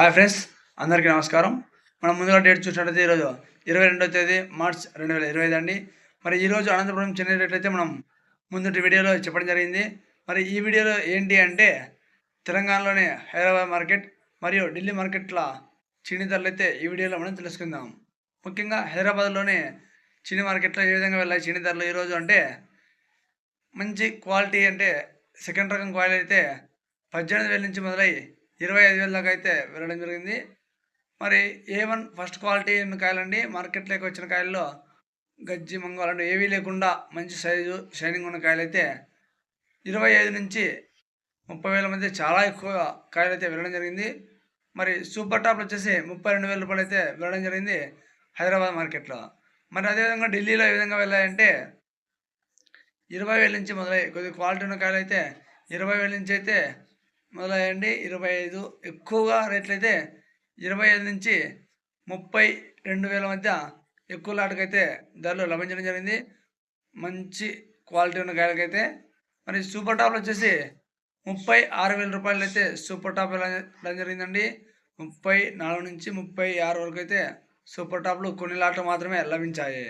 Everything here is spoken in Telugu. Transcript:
హాయ్ ఫ్రెండ్స్ అందరికీ నమస్కారం. మనం ముందుగా డేట్ చూసినట్లయితే ఈరోజు ఇరవై రెండవ తేదీ మార్చ్ రెండు వేల ఇరవై ఐదు అండి. మరి ఈరోజు అనంతపురం చెన్నై రేట్లు అయితే మనం ముందుటి వీడియోలో చెప్పడం జరిగింది. మరి ఈ వీడియోలో ఏంటి అంటే తెలంగాణలోని హైదరాబాద్ మార్కెట్ మరియు ఢిల్లీ మార్కెట్ల చీని ధరలు అయితే ఈ వీడియోలో మనం తెలుసుకుందాం. ముఖ్యంగా హైదరాబాద్లోని చీని మార్కెట్లో ఏ విధంగా వెళ్ళాయి చీని ధరలు ఈరోజు అంటే మంచి క్వాలిటీ అంటే సెకండ్ రకం క్వాలిటీ అయితే పద్దెనిమిది వేల నుంచి మొదలై ఇరవై ఐదు వేల దాకా అయితే వెళ్ళడం జరిగింది. మరి ఏ వన్ ఫస్ట్ క్వాలిటీ ఉన్న కాయలండి. మార్కెట్లోకి వచ్చిన కాయల్లో గజ్జి మంగళం ఏవీ లేకుండా మంచి సైజు షైనింగ్ ఉన్న కాయలు అయితే ఇరవై ఐదు నుంచి ముప్పై వేల మధ్య చాలా ఎక్కువ కాయలు అయితే వెళ్ళడం జరిగింది. మరి సూపర్ టాప్లు వచ్చేసి ముప్పై రెండు వేల రూపాయలు అయితే వెళ్ళడం జరిగింది హైదరాబాద్ మార్కెట్లో. మరి అదేవిధంగా ఢిల్లీలో ఏ విధంగా వెళ్ళాయంటే ఇరవై వేల నుంచి మొదలై కొద్ది క్వాలిటీ ఉన్న కాయలు అయితే ఇరవై వేల నుంచి అయితే మొదలయ్యండి. ఇరవై ఐదు. ఎక్కువగా రేట్లు అయితే ఇరవై ఐదు నుంచి ముప్పై రెండు వేల మధ్య ఎక్కువ లాటకైతే ధరలు లభించడం జరిగింది. మంచి క్వాలిటీ ఉన్న కాయలకైతే మరి సూపర్ టాప్లు వచ్చేసి ముప్పై ఆరు వేల రూపాయలు అయితే సూపర్ టాప్ వెళ్ళడం జరిగిందండి. ముప్పై నాలుగు నుంచి ముప్పై ఆరు వరకు అయితే సూపర్ టాప్లు కొన్ని లాట్లు మాత్రమే లభించాయి.